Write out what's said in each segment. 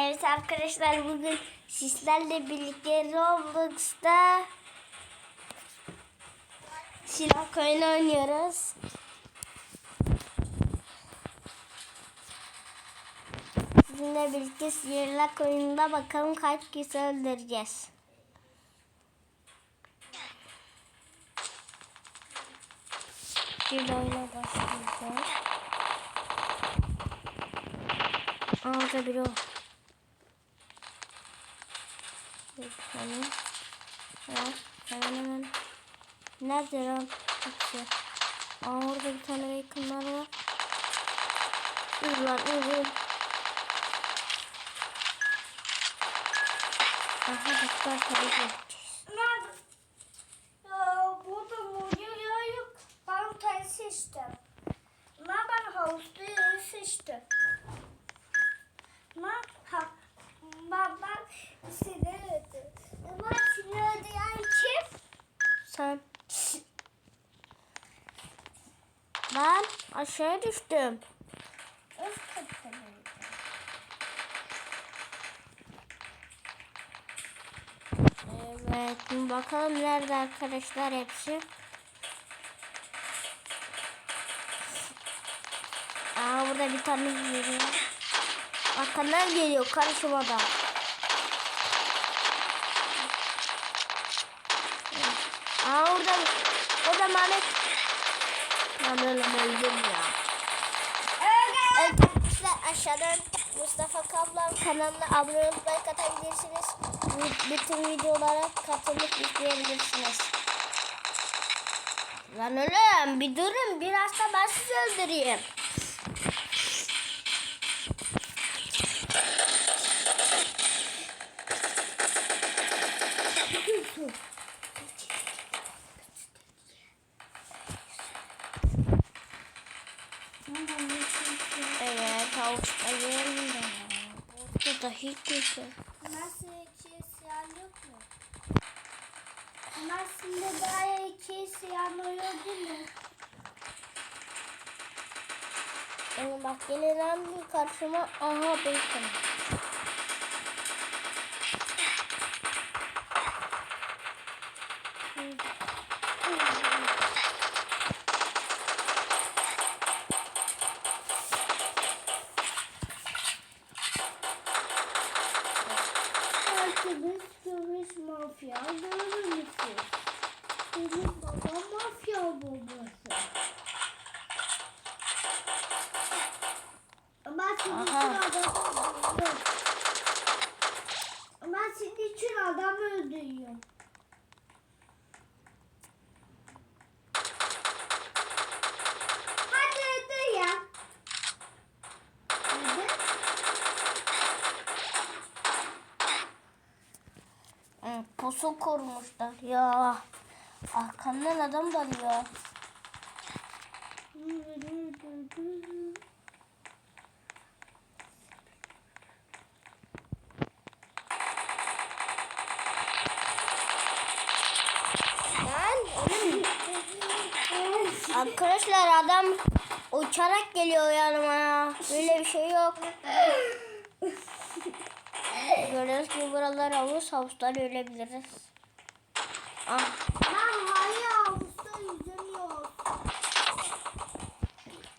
Evet arkadaşlar bugün sizlerle birlikte Roblox'ta silah oyunu oynuyoruz. Sizinle birlikte silah oyununda bakalım kaç kişi öldüreceğiz. Bir oyuna başlayacağız. Orada biri o. Tane. Ya, hemen hemen. Nerede lan? Hepsi. Aa, orada bir tane yakınlar var. Dur lan, dur. Aha, doktor tabii gideceğiz. Nerede? Ya, burada yok. Ben tane seçtim. Ama ben havuzda seçtim. Ama ha, ben, ben Sen. Ben aşağıya düştüm. Evet, bakalım nerede arkadaşlar hepsi. Aa burada bir tane geliyor. Arkandan geliyor karşıma da. Aa orada Mehmet. Öyle öldüm ya. Evet arkadaşlar aşağıdan Mustafa Kaplan kanalına abone olup like atabilirsiniz. Bütün videolara katılıp izleyebilirsiniz. Lan oğlum bir durun biraz da ben sizi öldüreyim. Mu? Aslında daha iki siyah oluyor değil mi? Ee, bak gelen bir karşıma aha bacon. Pusu kurmuşlar ya. Arkamdan adam dalıyor. Arkadaşlar adam uçarak geliyor yanıma ya. Böyle bir şey yok. Gördüğünüz gibi buralar havuz havuzdan ölebiliriz. Ah Lan hayır havuzda yüzemiyor.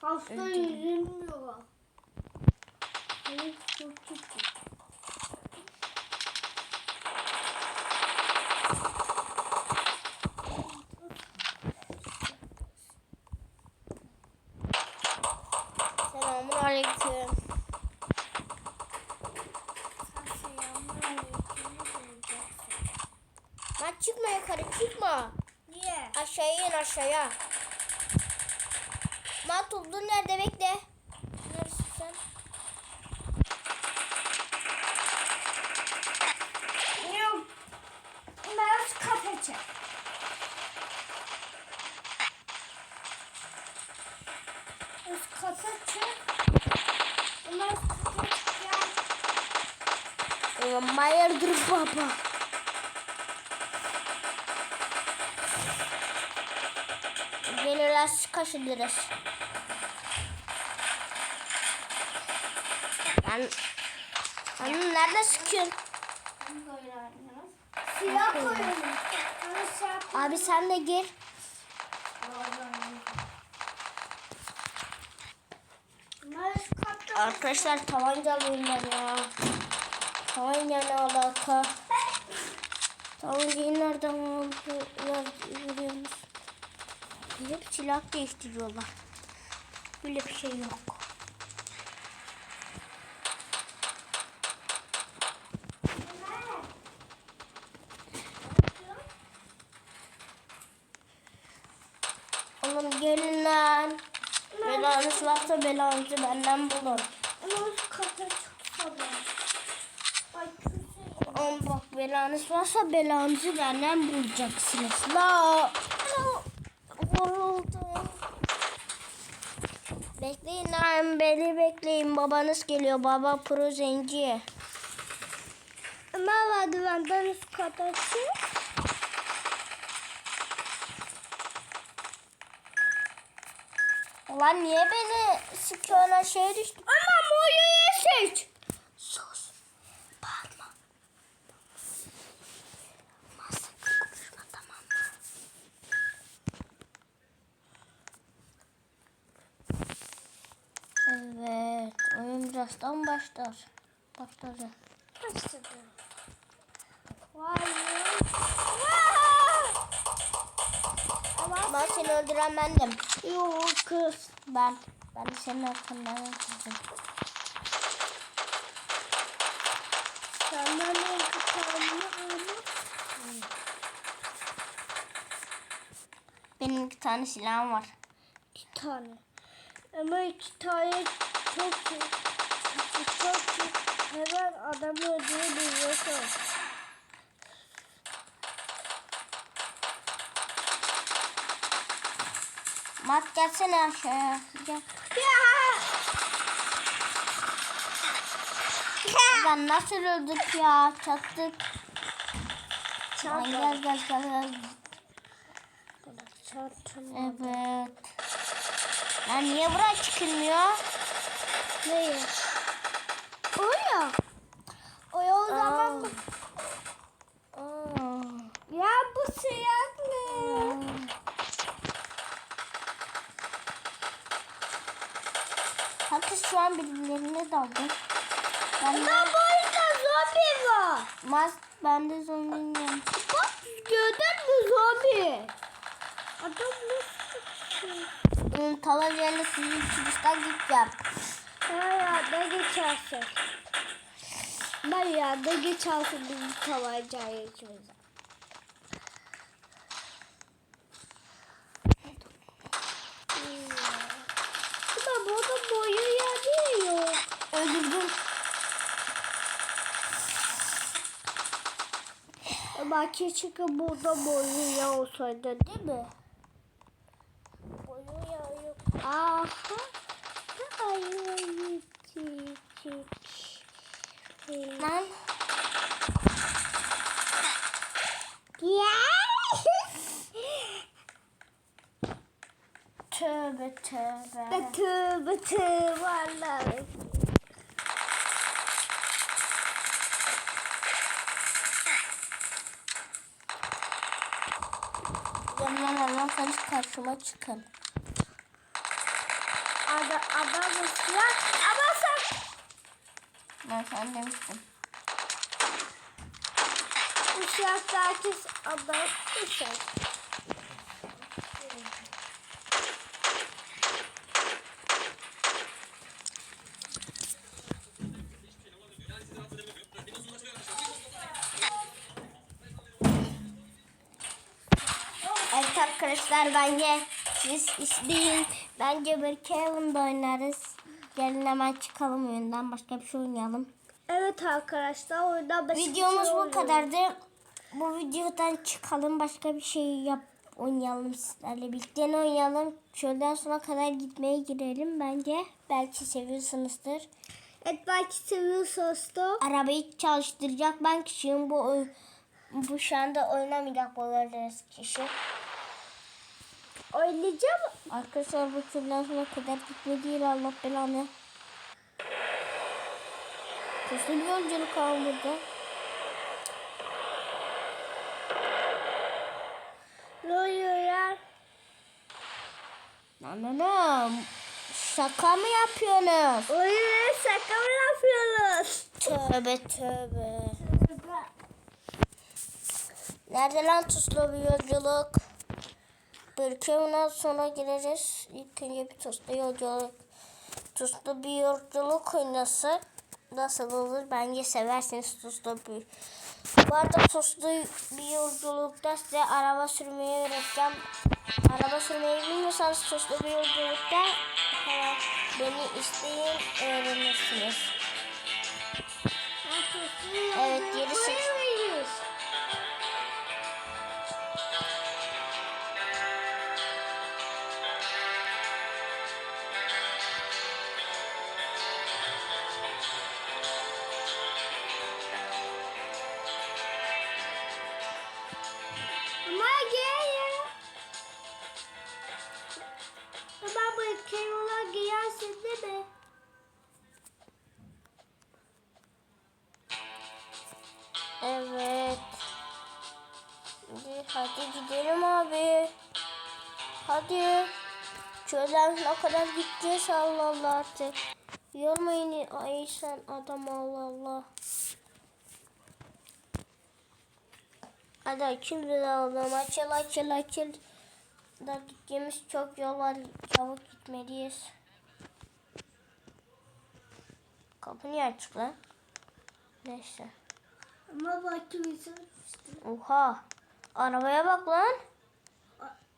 Havuzda yüzemiyor. Hayır çok kötü. selamun aleyküm. Lan çıkma yukarı çıkma. Niye? Aşağıya. Mat olduğun nerede bekle. Neresin sen? Yok. Biraz kafece. Üst kata çık. Biraz kata çık. Ee, Hayırdır baba. Kaşınırız. Ben Anne nerede sıkıyorsun? Siyah siyah Abi sen de gir. Arkadaşlar tabanca oyunlar ya. Tabanca ne alaka? Tabancayı nereden görüyorsunuz? Hep silah değiştiriyorlar. Böyle bir şey yok. Oğlum gelin lan. Belanız varsa belanızı benden bulun. Ama. Oğlum bak belanız varsa belanızı benden bulacaksınız. La. Lan beni bekleyin. Babanız geliyor. Baba pro zenci. Ömer vardı benden üst kata çık. Ulan niye beni sıkıyorsun aşağıya düştüm? Ama Moya'ya seç. Evet. Oyun birazdan başlar. Başladı. Başladı. Vay. Ama Ben seni öldüren bendim. yok kız. Ben. Ben de senin arkandan öldürdüm. Senden ama. Benim iki tane silahım var. İki tane. Ama iki tane çok iyi. İki çok iyi. Hemen adamı öldürebiliyorsun. Mat gelsene aşağıya. Gel. Ben nasıl öldük ya? Çattık. Ay, gel gel gel gel. Çarptım. Evet. Ya niye buraya çıkılmıyor? Neyi? O ya. O ya o zaman. Aa. Ya bu siyah ne? Herkes şu an daldı. Ben de, Ama burada zombi var. Mas, ben de zombiyim. Bak gördün mü zombi? Adam nasıl? Hmm, Tabancayla sizin çıkıştan gideceğim. Herhalde geçersin. Ya da geçersin bizim tabancayı içimize. Ama burada boyu yanıyor. Öldürdüm. Ama keşke burada boyu ya olsaydı değil mi? Boyu ya yok. Aha. Hayır. Lan. Ya. Tövbe tövbe. Tövbe tövbe. Anlarsanız karşıma çıkın. Ada, adam ısrar. Ama sen Ben sen demiştim. ısrar herkes adam ısrar. Evet arkadaşlar bence siz isteyin. Bence bir Kevin'de oynarız. Gelin hemen çıkalım oyundan. Başka bir şey oynayalım. Evet arkadaşlar orada başka Videomuz şey bu kadardı. Bu videodan çıkalım. Başka bir şey yap oynayalım sizlerle birlikte ne oynayalım. Şuradan sonra kadar gitmeye girelim bence. Belki seviyorsunuzdur. Evet belki seviyorsanız da. Arabayı çalıştıracak ben kişiyim. Bu bu şu anda oynamayacak gördüğünüz kişi. Oynayacağım. Arkadaşlar bu türden sonra kadar gitme değil Allah belanı. Puslu bir ama burada. Ne oluyor ya? Anam. Şaka mı yapıyorsunuz? Oyun şaka mı yapıyoruz? Tövbe tövbe. Nerede lan tuzlu bir yolculuk? İki aydan sonra gireriz. İlk önce bir tuzlu yolculuk. Tuzlu bir yolculuk oynası nasıl olur? Bence seversiniz tuzlu bir. Bu arada tuzlu bir yolculukta size araba sürmeyi öğreteceğim. Araba sürmeyi bilmiyorsanız tuzlu bir yolculukta hemen beni isteyin öğrenirsiniz. Evet, gerisi- Köyden ne kadar gideceğiz Allah Allah artık. Yormayın ay sen adam Allah Allah. Hadi açıl bir oğlum. Açıl açıl açıl. Da gideceğimiz çok yol var. Çabuk gitmeliyiz. Kapı niye açık lan? Neyse. Ama bakayım insan. Oha. Arabaya bak lan.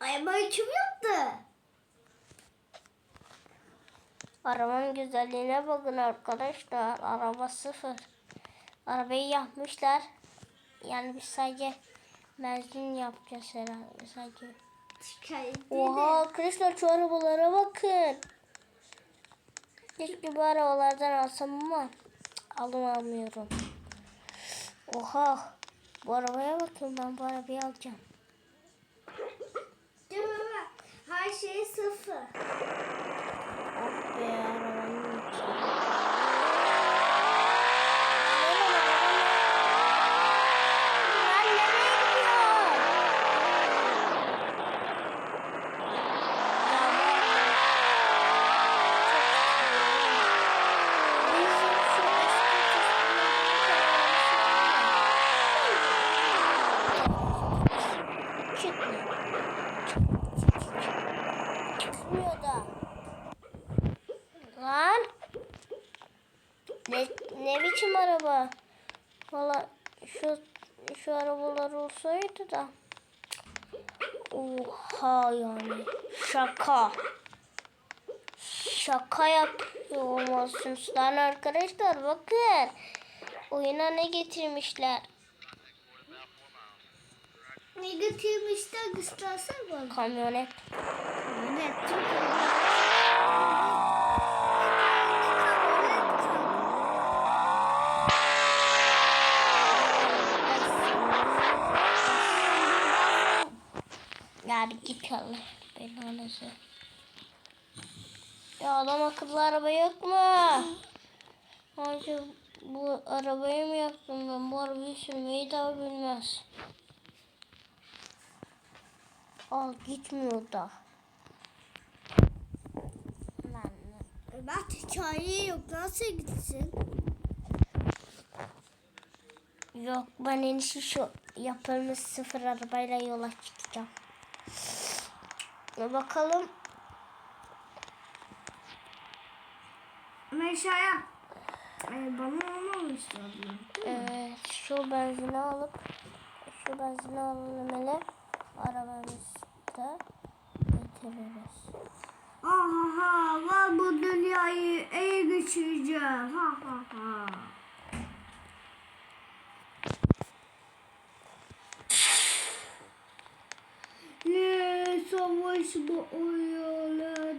Ay kim yaptı? Arabanın güzelliğine bakın arkadaşlar. Araba sıfır. Arabayı yapmışlar. Yani biz sadece benzin yapacağız herhalde sadece. Oha arkadaşlar şu arabalara bakın. Keşke bu arabalardan alsam ama alım almıyorum. Oha. Bu arabaya bakın ben bu arabayı alacağım. Değil mi baba? Her şey sıfır. Oh be arabanın içi. Lan nereye gidiyor? Ya bu- Bizim şu eski kısmını Çıkmıyor. Çıkmıyor da. Lan. Ne, ne biçim araba? Valla şu şu arabalar olsaydı da. Oha yani. Şaka. Şaka yapıyor olmalısınız lan arkadaşlar bakın. Oyuna ne getirmişler? Ne getirmişler göstersen bana. Kamyonet. Çok Ya bir git Allah belanızı. Ya adam akıllı araba yok mu? Hacı bu arabayı mı yaptım ben? Bu arabayı sürmeyi daha bilmez. Al gitmiyor da. Bak hikaye yok. Nasıl gitsin? Yok ben en iyisi şu yapılmış sıfır arabayla yola çıkacağım. Bakalım Mesela e, bana lazım. Evet, şu benzini alıp şu benzini alalım hele arabamızda götürürüz. Ha ha ha ben bu dünyayı ele geçireceğim. Ha ha ha. Ne savaş mı oluyor? Ne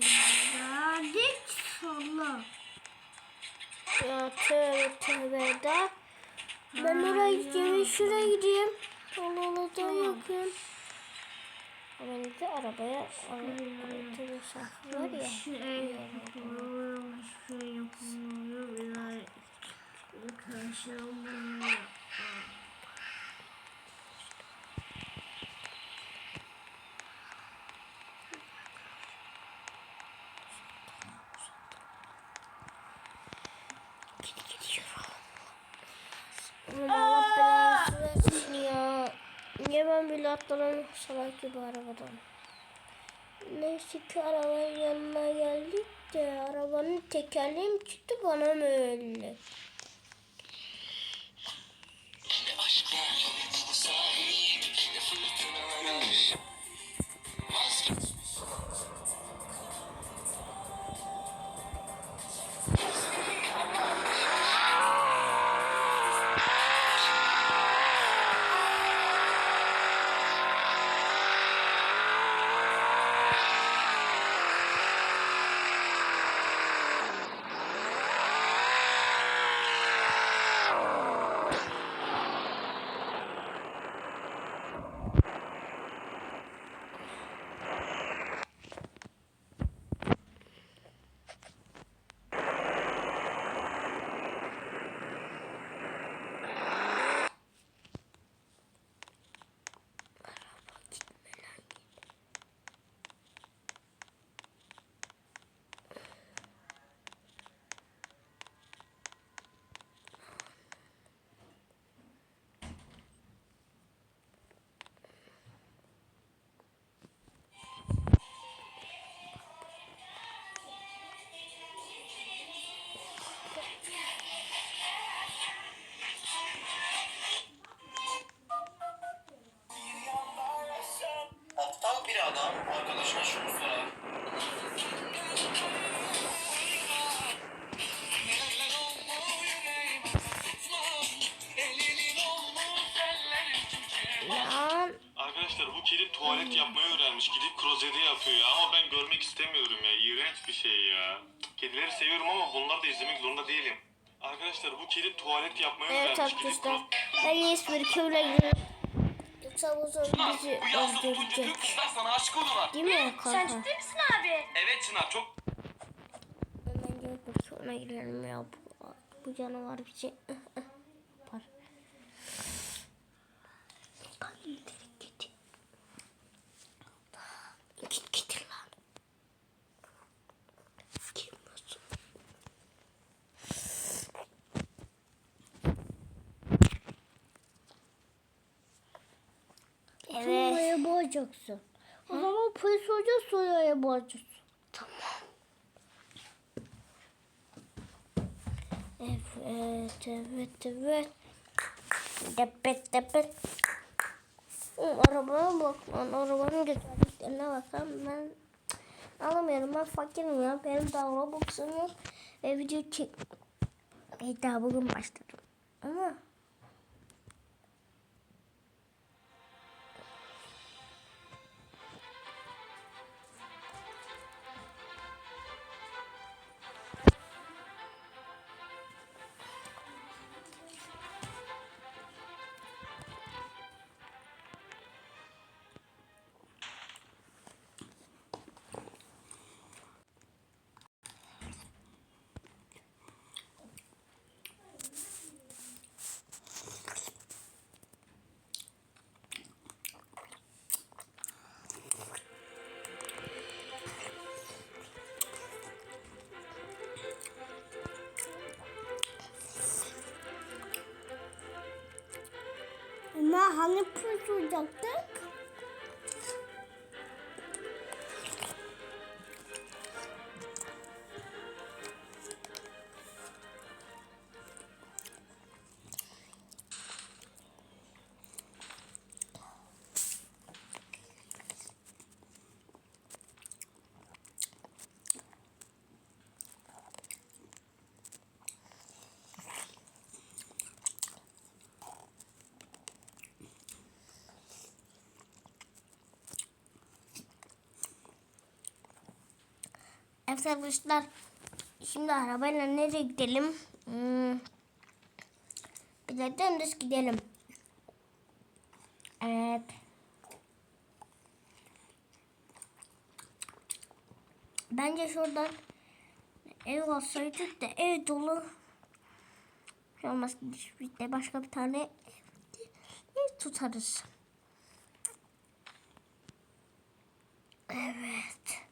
savaş oluyor? Ya tövbe tövbe da. Ben oraya gideyim, şuraya gideyim. Allah Allah da yakın. Ben de arabaya arabaya şarkı var ya. Şey yapıyorum, şey yapıyorum. Karşıma. Ulan Allah belanı versin ya. Atladım salak gibi arabadan. Neyse ki arabanın yanına geldik de arabanın tekerleği mi çıktı bana mı öyle? Öğrenmiş. Gidip klozete yapıyor ya. Ama ben görmek istemiyorum ya. İğrenç bir şey ya. Kedileri seviyorum ama bunları da izlemek zorunda değilim. Arkadaşlar bu kedi tuvalet yapmayı evet öğrenmiş. Gidip arkadaşlar klo- ben bir köyle gidelim. Yoksa bu zor Çınar bizi bu yazda tutunca tüm öldürecek. kızlar sana aşık olurlar. Değil mi Sen kanka? ciddi misin abi? Evet Çınar çok Hemen bir sonra girelim ya. Bu, bu canavar bizi yapar. Git git. Git git lan. Kim nasıl? Evet. Soyaya boğacaksın. O zaman polis hoca soyaya boğacaksın. Evet, evet, evet. Depet, depet. Arabaya bak lan. Arabanın güzelliklerine bakalım. Ben alamıyorum. Ben fakirim ya. Benim daha Robux'um yok. Ve video çek... Daha bugün başladım. Ama... Ama hani polis arkadaşlar. Şimdi arabayla nereye gidelim? Hmm. Bir de dümdüz gidelim. Evet. Bence şuradan ev alsaydık da ev dolu. Şey olmaz de başka bir tane ev tutarız. Evet.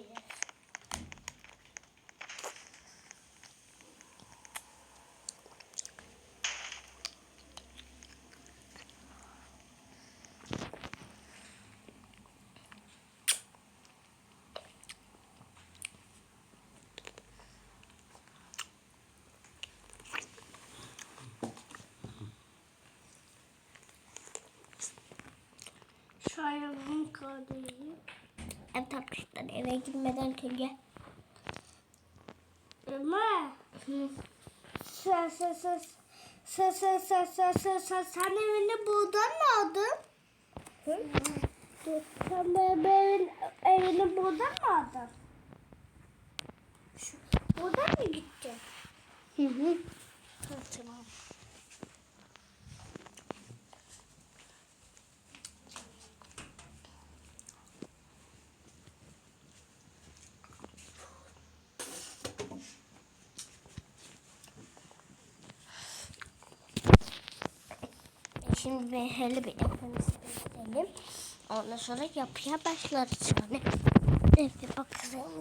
Kadeyi. Evet arkadaşlar eve girmeden önce Ömer. Sen sen sen sen sen sen sen sen sen sen evini buradan mı aldın? Hı? Sen benim evin, evini buradan mı aldın? Şu, buradan mı gittin? Hı. Hı, Tamam. Şimdi ben hele bir gösterelim. Ondan sonra yapıya başlarız yani. Evet bakalım.